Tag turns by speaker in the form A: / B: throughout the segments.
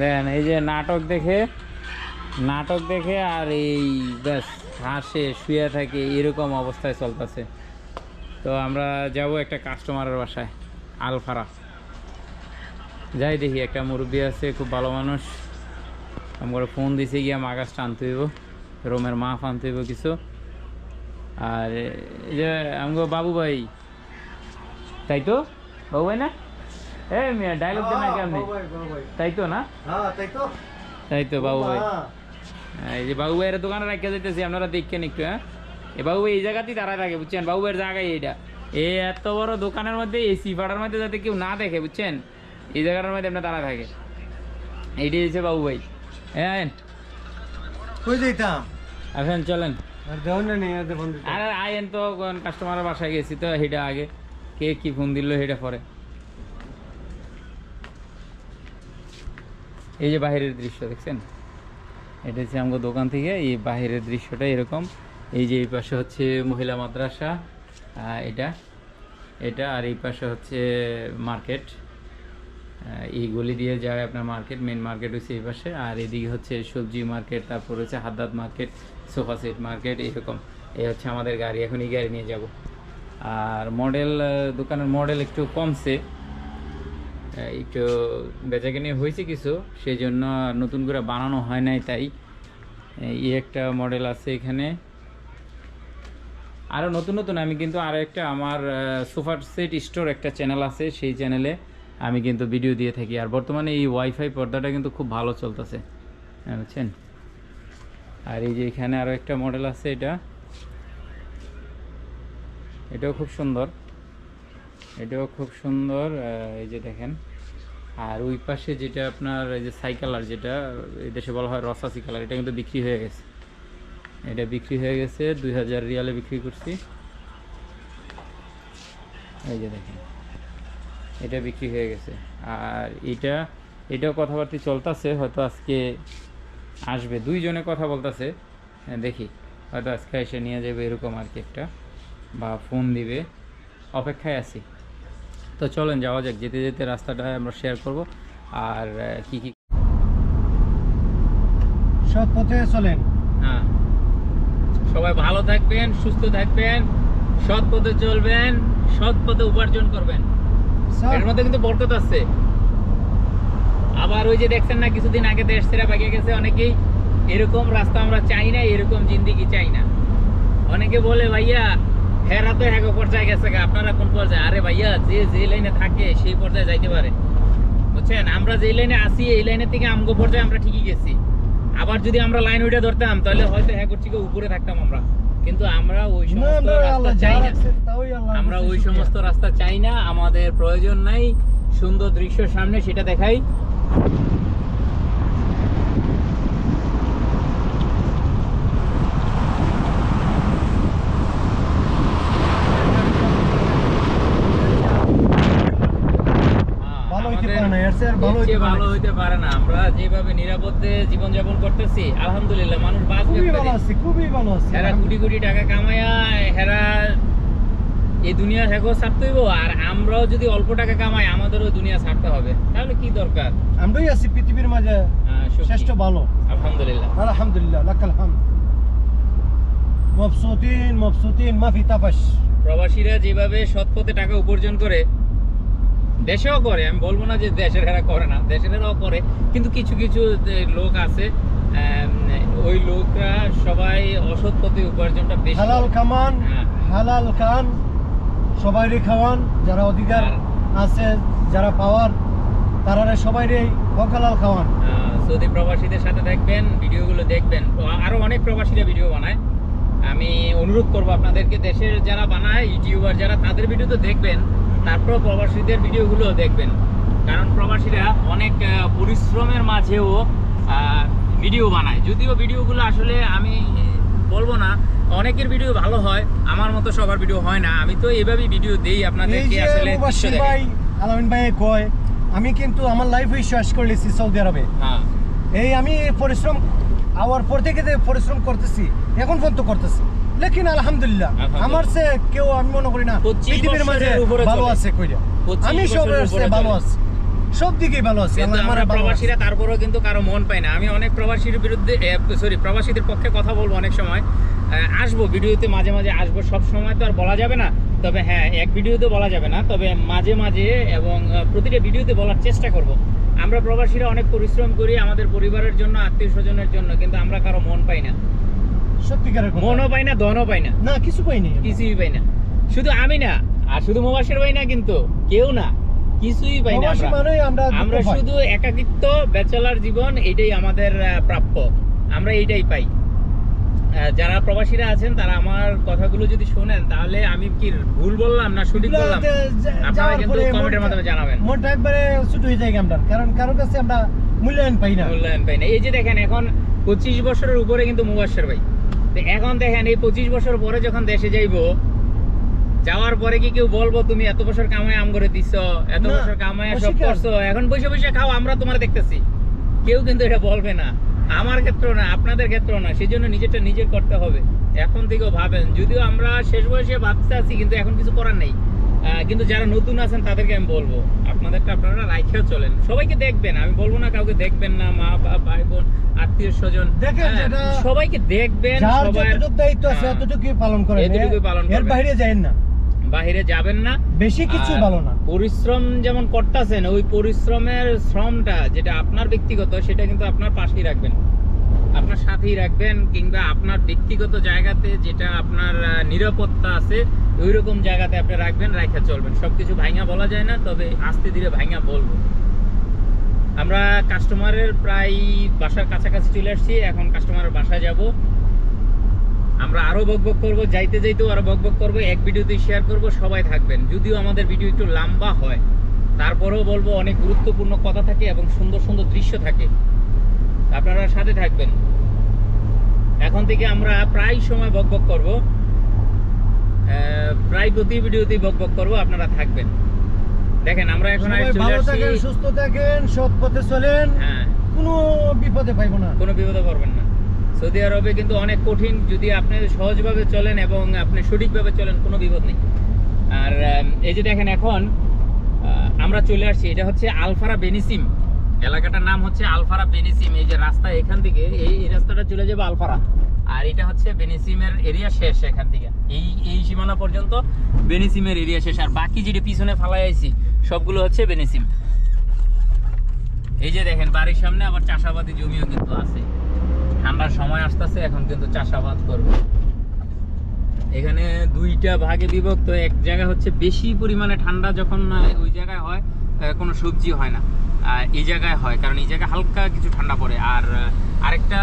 A: দেন, এই যে নাটক দেখে নাটক দেখে আর এই ব্যাস, হাসে, শুয়ে থাকে, এরকম অবস্থায় চলতেছে। তো আমরা যাব একটা কাস্টমারের বাসায়, আলফারা। যাই দেখি, একটা মুরব্বী আছে, খুব ভালো মানুষ। আমার ফোন দিছে গিয়া মাগাজটা আনতে হইব, রোমের মাফ আনতে হইব কিছু। আর এই যে আমগো বাবু ভাই, তাই তো? বাবু ভাই না? এ মিয়া ডায়লগ দেন না কেমনি? তাই তো না?
B: হ্যাঁ তাই তো
A: বাবু ভাই
B: হ্যাঁ।
A: এই যে বাবু ভাইয়ের দোকানে রাখিয়ে আপনারা দেখছেন একটু হ্যাঁ? এ বাবু ভাই এই জায়গাতেই থাকে বুঝছেন? বাবু ভাইয়ের জায়গায় এইটা। এই এত বড় দোকানের মধ্যে এসি ভাড়ার মধ্যে যাতে কেউ না দেখে বুঝছেন? এই জায়গাটার মধ্যে আপনার দাঁড়ায় থাকে। এইটাই হচ্ছে বাবু ভাই হ্যাঁ
B: কই যাইতাম?
A: আসেন চলেন।
B: আর দেও না নিয়ে দে বন্ধু
A: আর আয়েন তো কাস্টমারের বাসায় গেছি তো সেটা আগে। কে কি ফোন দিল সেটা পরে। এই যে বাইরের দৃশ্য দেখছেন? এটা হচ্ছে আমাদের দোকান থেকে, এই বাইরের দৃশ্যটা এরকম। এই যে এই পাশে হচ্ছে মহিলা মাদ্রাসা এটা এটা, আর এই পাশে হচ্ছে মার্কেট। এই গলি দিয়ে যায় আপনার মার্কেট মেন মার্কেট হচ্ছে এই পাশে, আর এদিকে হচ্ছে সবজি মার্কেট, তারপর হচ্ছে Haddad market, sofa set market, এরকম। এই হচ্ছে আমাদের গাড়ি এখন এই গাড়ি নিয়ে যাব। আর মডেল দোকানের মডেল একটু কমছে। একটু বেচাকেনি হয়েছে কিছু সেই জন্য নতুন করে বানানো হয় নাই তাই। এই একটা মডেল আছে এখানে। আরও নতুন নতুন, আমি কিন্তু আরও একটা আমার সুপার সেট স্টোর একটা চ্যানেল আছে, সেই চ্যানেলে আমি কিন্তু ভিডিও দিয়ে থাকি। আর বর্তমানে এই ওয়াইফাই পর্দাটা কিন্তু খুব ভালো চলতেছে বুঝছেন আর এই যে এখানে আরও একটা মডেল আছে এটা। এটাও খুব সুন্দর। এটাও খুব সুন্দর এই যে দেখেন। আর ওই পাশে যেটা আপনার এই যে সাইকেলার যেটা দেশে বলা হয় রসাসি কালার, এটা কিন্তু বিক্রি হয়ে গেছে। এটা বিক্রি হয়ে গেছে, দুই হাজার রিয়ালে বিক্রি করছি। এই যে দেখেন, এটা বিক্রি হয়ে গেছে। আর এটা, এটাও কথাবার্তা চলতেছে, হয়তো আজকে আসবে। দুইজনে কথা বলতেছে দেখি। হয়তো আজকে এসে নিয়ে যাবে এরকম আর কি একটা, বা ফোন দিবে। অপেক্ষায় আছি। তো চলেন যাওয়া যাক। যেতে যেতে রাস্তাটা আমরা শেয়ার করব। আর কি কি
B: সৎ পথে চলেন।
A: হ্যাঁ। সবাই ভালো থাকবেন সুস্থ থাকবেন সৎ পথে চলবেন সৎ পথে উপার্জন করবেন। এর মধ্যে কিন্তু বরকত আছে। আবার ওই যে দেখছেন না কিছুদিন আগে দেশ ছেড়ে ভাগে গেছে অনেকেই। এরকম রাস্তা আমরা চাই না এরকম জিন্দিগি চাই না। অনেকে বলে ভাইয়া হেরা তো হ্যাগো পর্যায়ে গেছে আপনারা কোন পর্যায়ে? আরে ভাইয়া যে যে লাইনে থাকে সেই পর্যায়ে যাইতে পারে। বুঝছেন? আমরা যে লাইনে আসি এই লাইনের থেকে আমগো পর্যায়ে আমরা ঠিকই গেছি। আবার যদি আমরা লাইন ওইটা ধরতাম তাহলে হয়তো হ্যাগোর থেকে উপরে থাকতাম আমরা। কিন্তু আমরা ওই সমস্ত রাস্তা চাই না। আমরা ওই সমস্ত রাস্তা চাই না আমাদের প্রয়োজন নাই। সুন্দর দৃশ্য সামনে সেটা দেখাই
B: ভালো হইতে
A: আমাদের
B: পারে না, এর চেয়ে আর ভালো হইতে
A: ভালো হইতে পারে না। আমরা যেভাবে নিরাপদে জীবনযাপন করতেছি আলহামদুলিল্লাহ মানুষ বাঁচবে
B: খুবই ভালো
A: কদিন।
B: খুবই ভালো আছি।
A: হেরা কোটি কোটি টাকা কামায়া হেরা এই দুনিয়া হেগো ছাড়তে হইব আর আমরাও যদি অল্প টাকা কামাই আমাদেরও দুনিয়া ছাড়তে হবে। তাহলে কি দরকার?
B: আমরাই আছি পৃথিবীর মাঝে শ্রেষ্ঠ ভালো।
A: আলহামদুলিল্লাহ।
B: আলহামদুলিল্লাহ লাকাল হাম মবসুতিন মবসুতিন মাফি
A: প্রবাসীরা যেভাবে সৎ পথে টাকা উপার্জন করে দেশেও করে আমি বলব না যে দেশের এরা করে না দেশের এরাও করে কিন্তু কিছু কিছু লোক আছে ওই লোকরা সবাই অসৎ পথে উপার্জনটা বেশি
B: হালাল। কামান
A: হ্যাঁ।
B: হালাল খান সবাইরে খাওয়ান যারা অধিকার আছে যারা পাওয়ার তারারে সবাইরে হকালাল খাওয়ান।
A: সৌদি প্রবাসীদের সাথে দেখবেন ভিডিওগুলো দেখবেন। তো আরও অনেক প্রবাসীরা ভিডিও বানায়। আমি অনুরোধ করব আপনাদেরকে দেশের যারা বানায় ইউটিউবার যারা তাদের ভিডিও তো দেখবেন। তারপর প্রবাসীদের ভিডিওগুলো দেখবেন। কারণ প্রবাসীরা অনেক পরিশ্রমের মাঝেও ভিডিও বানায়। যদিও ভিডিওগুলো আসলে আমি বলব না অনেকের ভিডিও ভালো হয় আমার মতো সবার ভিডিও হয় না। আমি তো এভাবেই ভিডিও দেই আপনাদেরকে আসলে।
B: ভাই আলামিন ভাই কয় আমি কিন্তু আমার লাইফ শেষ করে সৌদি আরবে।
A: হ্যাঁ।
B: এই আমি পরিশ্রম আওয়ার পর থেকে পরিশ্রম করতেছি এখন পর্যন্ত করতেছি। লেকিন আলহামদুলিল্লাহ। আমার সে কেউ আমি মনে করি না পৃথিবীর মাঝে ভালো আছে কইরা। আমি সবার ভালো আছি। সব দিকেই ভালো আছি।
A: আমরা প্রবাসীরা তারপরেও কিন্তু কারও মন পাই না। আমি অনেক প্রবাসীর বিরুদ্ধে সরি প্রবাসীদের পক্ষে কথা বলব অনেক সময়। আসব ভিডিওতে মাঝে মাঝে আসব। সব সময় তো আর বলা যাবে না। তবে হ্যাঁ এক ভিডিওতে বলা যাবে না। তবে মাঝে মাঝে এবং প্রতিটা ভিডিওতে বলার চেষ্টা করব। আমরা প্রবাসীরা অনেক পরিশ্রম করি আমাদের পরিবারের জন্য আত্মীয় স্বজনের জন্য কিন্তু আমরা কারও মন পাই না।
B: সত্যিকারের
A: মনও পাই না ধনও পাই না।
B: না কিছু পাইনি
A: কিছুই পাই না। শুধু আমি না আর শুধু মোবাসের পাই না কিন্তু কেউ না। কিছুই পাই না আমরা।
B: আমরা দুঃখ
A: আমরা
B: পাই।
A: শুধু একাকিত্ব ব্যাচেলার জীবন এটাই আমাদের প্রাপ্য। আমরা এইটাই পাই। যারা প্রবাসীরা আছেন তারা আমার কথাগুলো যদি শোনেন তাহলে আমি কি ভুল বললাম না সঠিক বললাম? আপনারা কিন্তু কমেন্টের মাধ্যমে জানাবেন।
B: একবারে ছুট হয়ে যায় আমরা কারণ কারোর কাছে আমরা মূল্যায়ন পাই না।
A: মূল্যায়ন পাই না। এই যে দেখেন এখন পঁচিশ বছরের উপরে কিন্তু মুবাসের ভাই। তো এখন দেখেন এই পঁচিশ বছর পরে যখন দেশে যাইব যাওয়ার পরে কি কেউ বলব তুমি এত বছর কামায় আম করে দিছ এত বছর কামায় সব করছ এখন বসে বসে খাও আমরা তোমার দেখতেছি। কেউ কিন্তু এটা বলবে না। আমার ক্ষেত্রেও না আপনাদের ক্ষেত্রেও না সেই জন্য নিজেরটা নিজের করতে হবে। এখন থেকেও ভাবেন যদিও আমরা শেষ বয়সে ভাবতে আছি কিন্তু এখন কিছু করার নেই। কিন্তু যারা নতুন আছেন তাদেরকে আমি বলব আপনাদেরটা আপনারা রাইখেও চলেন। সবাইকে দেখবেন আমি বলব না কাউকে দেখবেন না মা বাবা ভাই বোন আত্মীয় স্বজন
B: দেখেন
A: সবাইকে দেখবেন সবার
B: যতটুকু দায়িত্ব আছে
A: হ্যাঁ,
B: অতটুকুই পালন করেন
A: এতটুকুই পালন
B: এর বাইরে যায়েন না।
A: বাহিরে যাবেন না।
B: বেশি কিছু ভালো না।
A: পরিশ্রম যেমন করতেছেন ওই পরিশ্রমের শ্রমটা যেটা আপনার ব্যক্তিগত সেটা কিন্তু আপনার পাশেই রাখবেন। আপনার সাথেই রাখবেন কিংবা আপনার ব্যক্তিগত জায়গাতে যেটা আপনার নিরাপত্তা আছে ওই রকম জায়গাতে আপনি রাখবেন রাখা চলবেন। সব কিছু ভাঙা বলা যায় না তবে আস্তে ধীরে ভাঙা বলব। আমরা কাস্টমারের প্রায় বাসার কাছাকাছি চলে আসছি এখন কাস্টমারের বাসায় যাব। আমরা আরও বকবক করব যাইতে যাইতেও আরও বকবক করব এক ভিডিওতে শেয়ার করব সবাই থাকবেন। যদিও আমাদের ভিডিও একটু লম্বা হয় তারপরেও বলব অনেক গুরুত্বপূর্ণ কথা থাকে এবং সুন্দর সুন্দর দৃশ্য থাকে। আপনারা সাথে থাকবেন। এখন থেকে আমরা প্রায় সময় বকবক করব। আহ, প্রায় প্রতি ভিডিওতেই বকবক করব আপনারা থাকবেন। দেখেন আমরা এখন
B: ভালো থাকেন সুস্থ থাকেন সৎ পথে চলেন।
A: হ্যাঁ।
B: কোনো বিপদে পাইবো না।
A: কোনো বিপদে পড়বেন না। সৌদি আরবে কিন্তু অনেক কঠিন যদি আপনি সহজভাবে চলেন এবং আপনি সঠিকভাবে চলেন কোনো বিপদ নেই। আর এই যে দেখেন এখন আমরা চলে আসছি। এটা হচ্ছে আলফারা বেনিসিম। এলাকাটার নাম হচ্ছে আলফারা বেনিসিম। এই যে রাস্তা এখান থেকে এই রাস্তাটা চলে যাবে আলফারা। আর এটা হচ্ছে বেনিসিমের এরিয়া শেষ এখান থেকে। এই এই সীমানা পর্যন্ত বেনিসিমের এরিয়া শেষ। আর বাকি যেটা পিছনে ফালাই আইছি, সবগুলো হচ্ছে বেনিসিম এই যে দেখেন, বাড়ির সামনে আবার চাষাবাদি জমিও কিন্তু আছে। ঠান্ডার সময় আসতেছে, এখন কিন্তু চাষাবাদ করবে। এখানে দুইটা ভাগে বিভক্ত। এক জায়গায় হচ্ছে বেশি পরিমাণে ঠান্ডা যখন ওই জায়গায় হয় কোনো সবজি হয় না। এই জায়গায় হয়, কারণ এই জায়গায় হালকা কিছু ঠান্ডা পড়ে। আর আরেকটা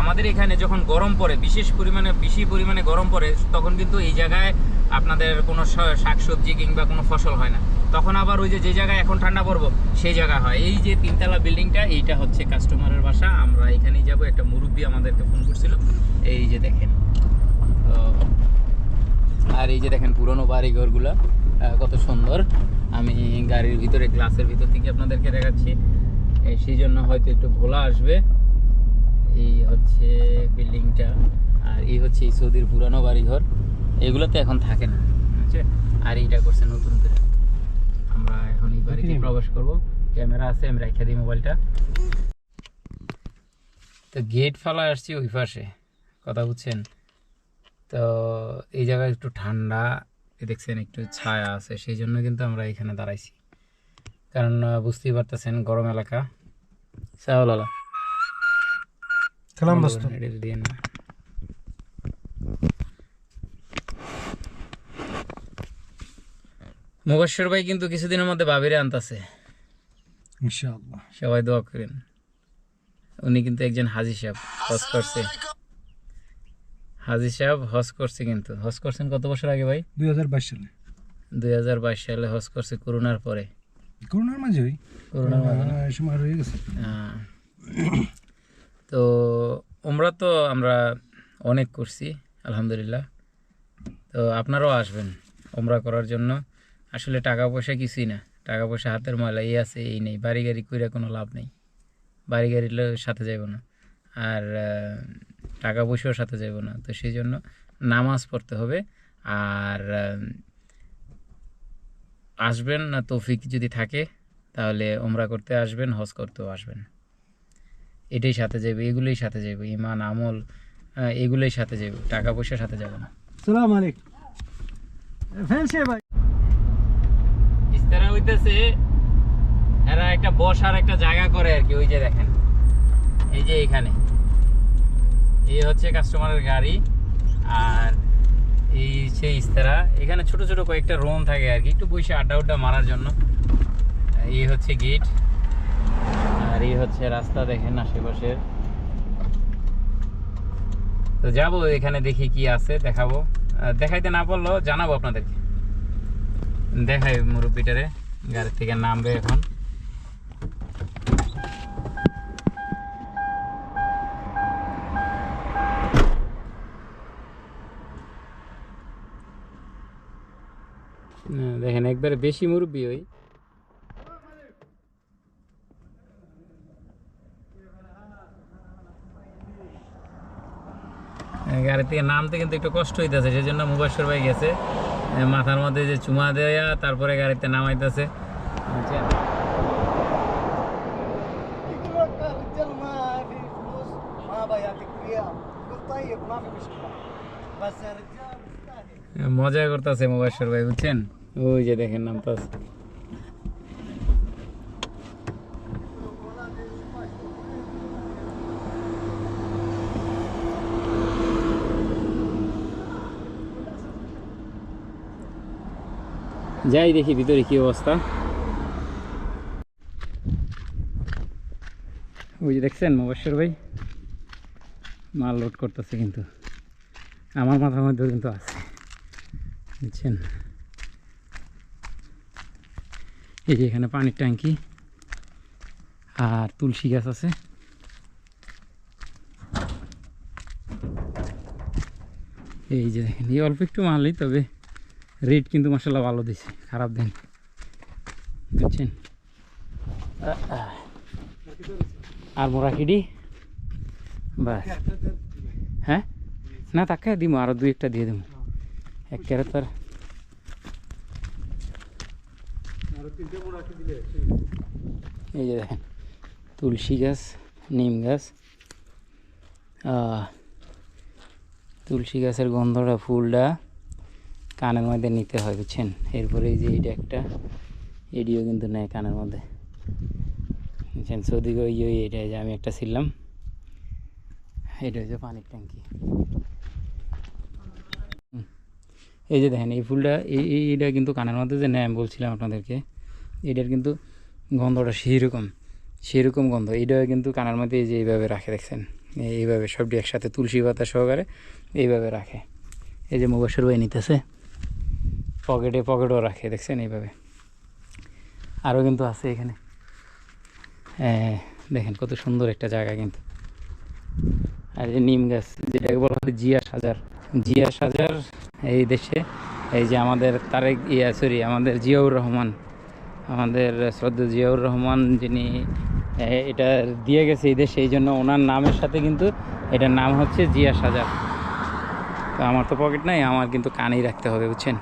A: আমাদের এখানে যখন গরম পড়ে, বিশেষ পরিমাণে, বেশি পরিমাণে গরম পড়ে, তখন কিন্তু এই জায়গায় আপনাদের কোনো শাকসবজি কিংবা কোনো ফসল হয় না। তখন আবার ওই যে যে জায়গায় এখন ঠান্ডা পড়ব, সেই জায়গা হয়। এই যে তিনতলা বিল্ডিংটা, এইটা হচ্ছে কাস্টমারের বাসা। আমরা এখানেই যাব। একটা মুরব্বী আমাদেরকে ফোন করছিল। এই যে দেখেন। আর এই যে দেখেন, পুরনো বাড়ি ঘরগুলা কত সুন্দর। আমি গাড়ির ভিতরে, গ্লাসের ভিতর থেকে আপনাদেরকে দেখাচ্ছি। সেই জন্য হয়তো একটু ভোলা আসবে। এই হচ্ছে বিল্ডিংটা আর এই হচ্ছে এই সৌদির পুরানো বাড়িঘর। এগুলোতে এখন থাকে না। বুঝছে আর এইটা করছে নতুন করে। আমরা এখন এই বাড়িতে প্রবেশ করব। ক্যামেরা আছে আমি রেখে দিই মোবাইলটা। তো গেট ফালা আসছি ওই পাশে কথা বুঝছেন? তো এই জায়গায় একটু ঠান্ডা দেখছেন একটু ছায়া আছে সেই জন্য কিন্তু আমরা এখানে দাঁড়াইছি। কারণ বুঝতেই পারতেছেন গরম এলাকা। সাহলালা
B: খেলাম বস্তু
A: দিয়ে না ভাই কিন্তু কিছুদিনের মধ্যে বাবিরে আনতাছে।
B: ইনশাআল্লাহ।
A: সবাই দোয়া করেন। উনি কিন্তু একজন হাজি সাহেব হজ করছে। হাজি সাহেব হজ করছে কিন্তু। হজ করছেন কত বছর আগে ভাই?
B: দুই হাজার বাইশ সালে।
A: দুই হাজার বাইশ সালে হজ করছে করোনার পরে।
B: করোনার মাঝে
A: করোনার মাঝে?
B: সময় রয়ে গেছে।
A: আহ, তো ওমরা তো আমরা অনেক করছি, আলহামদুলিল্লাহ। তো আপনারাও আসবেন ওমরা করার জন্য। আসলে টাকা পয়সা কিছুই না। টাকা পয়সা হাতের ময়লা, এই আছে, এই নেই। বাড়ি গাড়ি করে কোনো লাভ নেই। বাড়ি গাড়ির সাথে যাব না। আর টাকা পয়সাও সাথে যাব না। তো সেই জন্য নামাজ পড়তে হবে। আর আসবেন না, তৌফিক যদি থাকে, তাহলে ওমরা করতে আসবেন, হজ করতেও আসবেন। এটাই সাথে যাবে এগুলোই সাথে যাবে ইমান আমল এগুলোই সাথে যাবে টাকা পয়সা সাথে যাবে না।
B: সালাম আলাইকুম। ফ্যান সে ভাই।
A: ইস্তারা হইতেছে এরা একটা বসার একটা জায়গা করে আর কি ওই যে দেখেন এই যে এখানে। এই হচ্ছে কাস্টমারের গাড়ি আর এই সেই ইস্তারা এখানে ছোট ছোট কয়েকটা রুম থাকে আর কি একটু বসে আড্ডা উড্ডা মারার জন্য। এই হচ্ছে গেট আর এই হচ্ছে রাস্তা দেখেন আশেপাশের। তো যাব এখানে দেখি কি আছে, দেখাবো। দেখাইতে না পারলেও জানাব আপনাদেরকে। দেখাই মুরব্বিটারে, গাড়ি থেকে নামবে এখন। দেখেন একবারে বেশি মুরব্বি ওই। গাড়ি থেকে নামতে কিন্তু একটু কষ্ট হইতেছে সেই জন্য মুবাসর ভাই গেছে। মাথার মধ্যে যে চুমা দেয়া তারপরে গাড়িতে নামাইতেছে।
B: আচ্ছা।
A: মজা করতেছে মুবাসর ভাই বুঝছেন? ওই যে দেখেন নামতেছে। যাই দেখি ভিতরে কি অবস্থা। ওই যে দেখছেন মুবাসর ভাই? মাল লোড করতেছে কিন্তু। আমার মাথার মধ্যেও কিন্তু আছে। বুঝছেন? এই যে এখানে পানির ট্যাঙ্কি আর তুলসী গাছ আছে। এই যে দেখেন এই অল্প একটু মালই তবে। রেট কিন্তু মশলা ভালো দিছে, খারাপ দেন। বুঝছেন? আর মোরা কিডি বাস। হ্যাঁ? না, তাকে দিব আরও দুই একটা দিয়ে দেবো এক ক্যারেট তার এই যে দেখেন, তুলসী গাছ, নিম গাছ। তুলসী গাছের গন্ধটা, ফুলটা। কানের মধ্যে নিতে হয়, বুঝছেন? এরপরে যে এইটা একটা, এডিও কিন্তু নেয় কানের মধ্যে। বুঝছেন? সৌদি ওই ওই এটা যে আমি একটা ছিলাম, এটা হচ্ছে পানির ট্যাঙ্কি। এই যে দেখেন, এই ফুলটা, এই, এই- এইটা কিন্তু কানের মধ্যে যে নেয়, আমি বলছিলাম আপনাদেরকে, এটার কিন্তু গন্ধটা সেরকম সেরকম গন্ধ। এইটা কিন্তু কানের মধ্যে এই যে এইভাবে রাখে, দেখছেন? এইভাবে সবটি একসাথে তুলসী পাতা সহকারে এইভাবে রাখে। এই যে মুবাসের বই নিতেছে। পকেটে, পকেটও রাখে, দেখছেন এইভাবে। আরও কিন্তু আছে এখানে। দেখেন কত সুন্দর একটা জায়গা কিন্তু। আর যে নিম গাছ, যেটাকে বলা হয় জিয়া সাজার। জিয়া সাজার এই দেশে, এই যে আমাদের তারেক, ইয়া সরি আমাদের জিয়াউর রহমান, আমাদের শ্রদ্ধা জিয়াউর রহমান যিনি এটা দিয়ে গেছে এই দেশে, এই জন্য ওনার নামের সাথে কিন্তু এটার নাম হচ্ছে জিয়া সাজার। তো আমার তো পকেট নাই, আমার কিন্তু কানেই রাখতে হবে, বুঝছেন?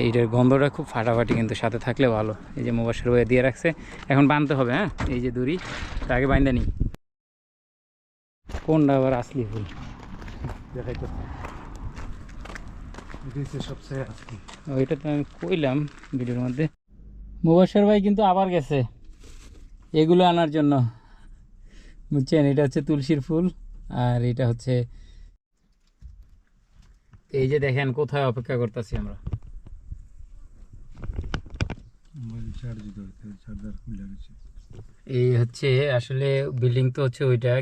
A: এইটার গন্ধটা খুব ফাটাফাটি কিন্তু সাথে থাকলে ভালো। এই যে মোবাসের বয়ে দিয়ে রাখছে। এখন বানতে হবে হ্যাঁ? এই যে দড়ি আগে বাইন্দা নিই। কোনটা আবার আসলি ফুল?
B: সবচেয়ে
A: ওইটা তো আমি কইলাম ভিডিওর মধ্যে। মুবাসের ভাই কিন্তু আবার গেছে এগুলো আনার জন্য। বুঝছেন? এটা হচ্ছে তুলসীর ফুল আর এটা হচ্ছে এই যে দেখেন কোথায় অপেক্ষা করতেছি আমরা। এই হচ্ছে আসলে বিল্ডিং তো হচ্ছে ওইটা